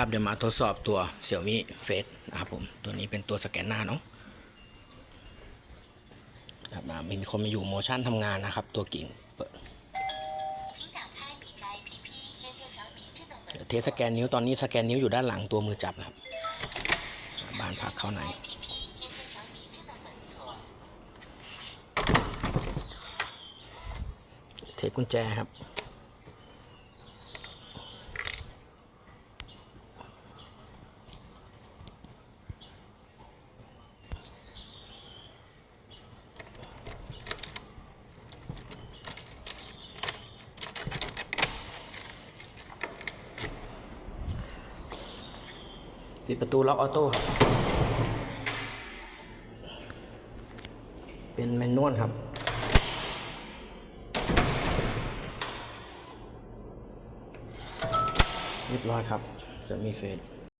ครับเดี๋ยวมาทดสอบตัวเสี่ยวมี่เฟสนะครับผมตัวนี้เป็นตัวสแกนหน้าเนาะครับมามีคนมาอยู่โมชั่นทำงานนะครับ ตัวกิ่งเปิดเทสแกนนิ้วตอนนี้สแกนนิ้วอยู่ด้านหลังตัวมือจับนะครับบานพักเข้าหนเทสกุญแจครับ ปิดประตูล็อกออโต้ครับ เป็นแมนนวลครับ เรียบร้อยครับ จะมีเฟซ